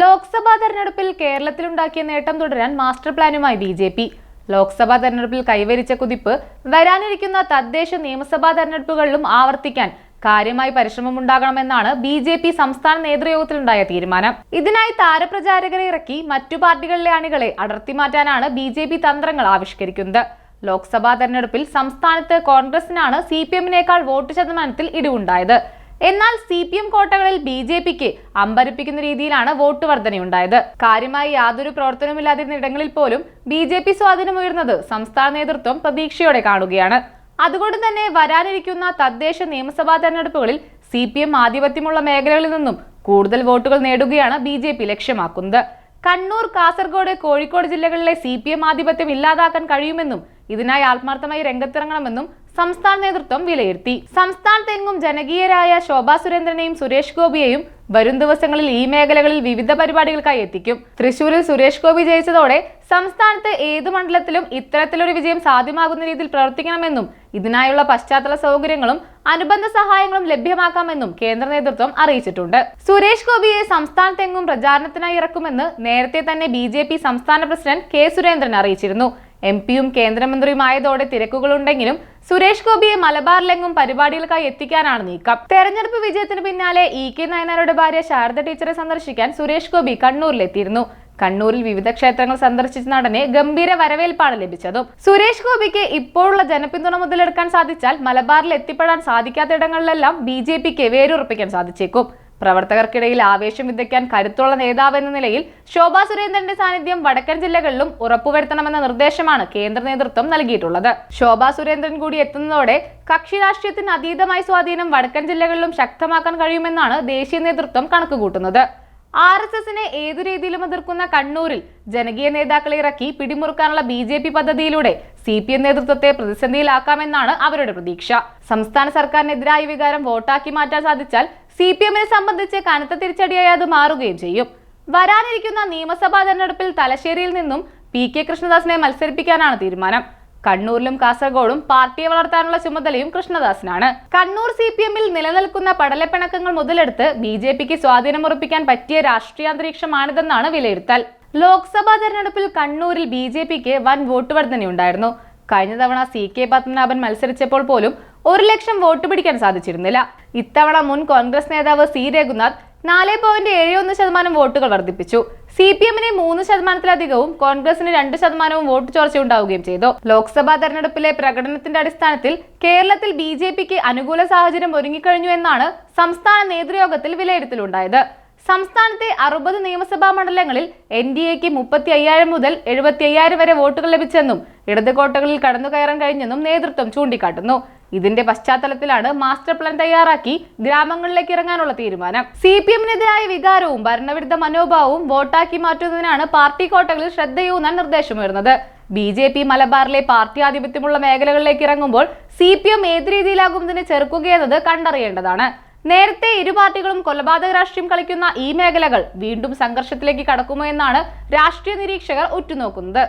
ലോക്സഭാ തെരഞ്ഞെടുപ്പിൽ കേരളത്തിലുണ്ടാക്കിയ നേട്ടം തുടരാൻ മാസ്റ്റർ പ്ലാനുമായി ബി ജെ പി. ലോക്സഭാ തെരഞ്ഞെടുപ്പിൽ കൈവരിച്ച കുതിപ്പ് വരാനിരിക്കുന്ന തദ്ദേശ നിയമസഭാ തെരഞ്ഞെടുപ്പുകളിലും ആവർത്തിക്കാൻ കാര്യമായി പരിശ്രമമുണ്ടാകണമെന്നാണ് ബി ജെ പി സംസ്ഥാന നേതൃയോഗത്തിലുണ്ടായ തീരുമാനം. ഇതിനായി താരപ്രചാരകരെ ഇറക്കി മറ്റു പാർട്ടികളിലെ അണികളെ അടർത്തി മാറ്റാനാണ് ബി ജെ പി തന്ത്രങ്ങൾ ആവിഷ്കരിക്കുന്നത്. ലോക്സഭാ തെരഞ്ഞെടുപ്പിൽ സംസ്ഥാനത്ത് കോൺഗ്രസിനാണ് സി പി എമ്മിനേക്കാൾ വോട്ട് ശതമാനത്തിൽ ഇടിവുണ്ടായത്. എന്നാൽ സി പി എം കോട്ടകളിൽ ബി ജെ പിക്ക് അമ്പരിപ്പിക്കുന്ന രീതിയിലാണ് വോട്ട് വർധനയുണ്ടായത്. കാര്യമായി യാതൊരു പ്രവർത്തനവുമില്ലാതിരുന്ന ഇടങ്ങളിൽ പോലും ബി ജെ പി സ്വാധീനമുയർന്നത് സംസ്ഥാന നേതൃത്വം പ്രതീക്ഷയോടെ കാണുകയാണ്. അതുകൊണ്ട് തന്നെ വരാനിരിക്കുന്ന തദ്ദേശ നിയമസഭാ തെരഞ്ഞെടുപ്പുകളിൽ സി പി എം ആധിപത്യമുള്ള മേഖലകളിൽ നിന്നും കൂടുതൽ വോട്ടുകൾ നേടുകയാണ് ബി ജെ പി ലക്ഷ്യമാക്കുന്നത്. കണ്ണൂർ കാസർഗോഡ് കോഴിക്കോട് ജില്ലകളിലെ സി പി എം ആധിപത്യം ഇല്ലാതാക്കാൻ കഴിയുമെന്നും ഇതിനായി ആത്മാർത്ഥമായി രംഗത്തിറങ്ങണമെന്നും സംസ്ഥാന നേതൃത്വം വിലയിരുത്തി. സംസ്ഥാനത്തെങ്ങും ജനകീയരായ ശോഭാ സുരേന്ദ്രനെയും സുരേഷ് ഗോപിയെയും വരും ദിവസങ്ങളിൽ ഈ മേഖലകളിൽ വിവിധ പരിപാടികൾക്കായി എത്തിക്കും. തൃശൂരിൽ സുരേഷ് ഗോപി ജയിച്ചതോടെ സംസ്ഥാനത്ത് ഏത് മണ്ഡലത്തിലും ഇത്തരത്തിലൊരു വിജയം സാധ്യമാകുന്ന രീതിയിൽ പ്രവർത്തിക്കണമെന്നും ഇതിനായുള്ള പശ്ചാത്തല സൗകര്യങ്ങളും അനുബന്ധ സഹായങ്ങളും ലഭ്യമാക്കാമെന്നും കേന്ദ്ര നേതൃത്വം അറിയിച്ചിട്ടുണ്ട്. സുരേഷ് ഗോപിയെ സംസ്ഥാനത്തെങ്ങും പ്രചാരണത്തിനായി ഇറക്കുമെന്ന് നേരത്തെ തന്നെ ബി സംസ്ഥാന പ്രസിഡന്റ് കെ സുരേന്ദ്രൻ അറിയിച്ചിരുന്നു. എം പിയും കേന്ദ്രമന്ത്രിയുമായതോടെ തിരക്കുകളുണ്ടെങ്കിലും സുരേഷ് ഗോപിയെ മലബാറിലെങ്ങും പരിപാടികൾക്കായി എത്തിക്കാനാണ് നീക്കം. തെരഞ്ഞെടുപ്പ് വിജയത്തിന് പിന്നാലെ ഇ കെ നയനാരുടെ ഭാര്യ ശാരദ ടീച്ചറെ സന്ദർശിക്കാൻ സുരേഷ് ഗോപി കണ്ണൂരിലെത്തിയിരുന്നു. കണ്ണൂരിൽ വിവിധ ക്ഷേത്രങ്ങൾ സന്ദർശിച്ച നടനെ ഗംഭീര വരവേൽപ്പാണ് ലഭിച്ചതും. സുരേഷ് ഗോപിക്ക് ഇപ്പോഴുള്ള ജനപിന്തുണ മുതലെടുക്കാൻ സാധിച്ചാൽ മലബാറിൽ എത്തിപ്പെടാൻ സാധിക്കാത്ത ഇടങ്ങളിലെല്ലാം ബി ജെ പിക്ക് വേരുറപ്പിക്കാൻ സാധിച്ചേക്കും. പ്രവർത്തകർക്കിടയിൽ ആവേശം വിതയ്ക്കാൻ കരുത്തുള്ള നേതാവ് എന്ന നിലയിൽ ശോഭാ സുരേന്ദ്രന്റെ സാന്നിധ്യം വടക്കൻ ജില്ലകളിലും ഉറപ്പുവരുത്തണമെന്ന നിർദ്ദേശമാണ് കേന്ദ്ര നേതൃത്വം നൽകിയിട്ടുള്ളത്. ശോഭാ സുരേന്ദ്രൻ കൂടി എത്തുന്നതോടെ കക്ഷി രാഷ്ട്രീയത്തിന് അതീതമായ സ്വാധീനം വടക്കൻ ജില്ലകളിലും ശക്തമാക്കാൻ കഴിയുമെന്നാണ് ദേശീയ നേതൃത്വം കണക്കുകൂട്ടുന്നത്. ആർ എസ് എസിനെ ഏതു രീതിയിലും എതിർക്കുന്ന കണ്ണൂരിൽ ജനകീയ നേതാക്കളെ ഇറക്കി പിടിമുറുക്കാനുള്ള ബി ജെ പി പദ്ധതിയിലൂടെ സി പി എം നേതൃത്വത്തെ പ്രതിസന്ധിയിലാക്കാമെന്നാണ് അവരുടെ പ്രതീക്ഷ. സംസ്ഥാന സർക്കാരിനെതിരായ വികാരം വോട്ടാക്കി മാറ്റാൻ സാധിച്ചാൽ സി പി എമ്മിനെ സംബന്ധിച്ച് കനത്ത തിരിച്ചടിയായി അത് മാറുകയും ചെയ്യും. വരാനിരിക്കുന്ന നിയമസഭാ തെരഞ്ഞെടുപ്പിൽ തലശ്ശേരിയിൽ നിന്നും പി കെ കൃഷ്ണദാസിനെ മത്സരിപ്പിക്കാനാണ് തീരുമാനം. കണ്ണൂരിലും കാസർഗോഡും പാർട്ടിയെ വളർത്താനുള്ള ചുമതലയും കൃഷ്ണദാസിനാണ്. കണ്ണൂർ സി പി എമ്മിൽ നിലനിൽക്കുന്ന പടലപ്പിണക്കങ്ങൾ മുതലെടുത്ത് ബി ജെ പിക്ക് സ്വാധീനമുറപ്പിക്കാൻ പറ്റിയ രാഷ്ട്രീയ അന്തരീക്ഷമാണിതെന്നാണ് വിലയിരുത്തൽ. ലോക്സഭാ തെരഞ്ഞെടുപ്പിൽ കണ്ണൂരിൽ ബി ജെ പിക്ക് വൻ വോട്ട് വർധനയുണ്ടായിരുന്നു. കഴിഞ്ഞ തവണ സി കെ പത്മനാഭൻ മത്സരിച്ചപ്പോൾ പോലും ഒരു ലക്ഷം വോട്ട് പിടിക്കാൻ സാധിച്ചിരുന്നില്ല. ഇത്തവണ മുൻ കോൺഗ്രസ് നേതാവ് സി രഘുനാഥ് നാല് പോയിന്റ് ഏഴ് ഒന്ന് ശതമാനം വോട്ടുകൾ വർദ്ധിപ്പിച്ചു. സി പി എമ്മിന് മൂന്ന് ശതമാനത്തിലധികവും കോൺഗ്രസിന് രണ്ട് ശതമാനവും വോട്ട് ചോർച്ച ഉണ്ടാവുകയും ചെയ്തു. ലോക്സഭാ തെരഞ്ഞെടുപ്പിലെ പ്രകടനത്തിന്റെ അടിസ്ഥാനത്തിൽ കേരളത്തിൽ ബി ജെ പിക്ക് അനുകൂല സാഹചര്യം ഒരുങ്ങിക്കഴിഞ്ഞു എന്നാണ് സംസ്ഥാന നേതൃയോഗത്തിൽ വിലയിരുത്തലുണ്ടായത്. സംസ്ഥാനത്തെ അറുപത് നിയമസഭാ മണ്ഡലങ്ങളിൽ എൻ ഡി എക്ക് മുപ്പത്തി അയ്യായിരം മുതൽ എഴുപത്തി അയ്യായിരം വരെ വോട്ടുകൾ ലഭിച്ചെന്നും ഇടത് കോട്ടകളിൽ കടന്നു കയറാൻ കഴിഞ്ഞെന്നും നേതൃത്വം ചൂണ്ടിക്കാട്ടുന്നു. ഇതിന്റെ പശ്ചാത്തലത്തിലാണ് മാസ്റ്റർ പ്ലാൻ തയ്യാറാക്കി ഗ്രാമങ്ങളിലേക്ക് ഇറങ്ങാനുള്ള തീരുമാനം. സി പി എമ്മിനെതിരായ വികാരവും ഭരണവിരുദ്ധ മനോഭാവവും വോട്ടാക്കി മാറ്റുന്നതിനാണ് പാർട്ടി കോട്ടകളിൽ ശ്രദ്ധയൂന്നാൻ നിർദ്ദേശമുയർന്നത്. ബി ജെ പി മലബാറിലെ പാർട്ടി ആധിപത്യമുള്ള മേഖലകളിലേക്ക് ഇറങ്ങുമ്പോൾ സി പി എം ഏത് രീതിയിലാകുന്നതിനെ ചെറുക്കുകയെന്നത് കണ്ടറിയേണ്ടതാണ്. നേരത്തെ ഇരു പാർട്ടികളും കൊലപാതക രാഷ്ട്രീയം കളിക്കുന്ന ഈ മേഖലകൾ വീണ്ടും സംഘർഷത്തിലേക്ക് കടക്കുമോ എന്നാണ് രാഷ്ട്രീയ നിരീക്ഷകർ ഉറ്റുനോക്കുന്നത്.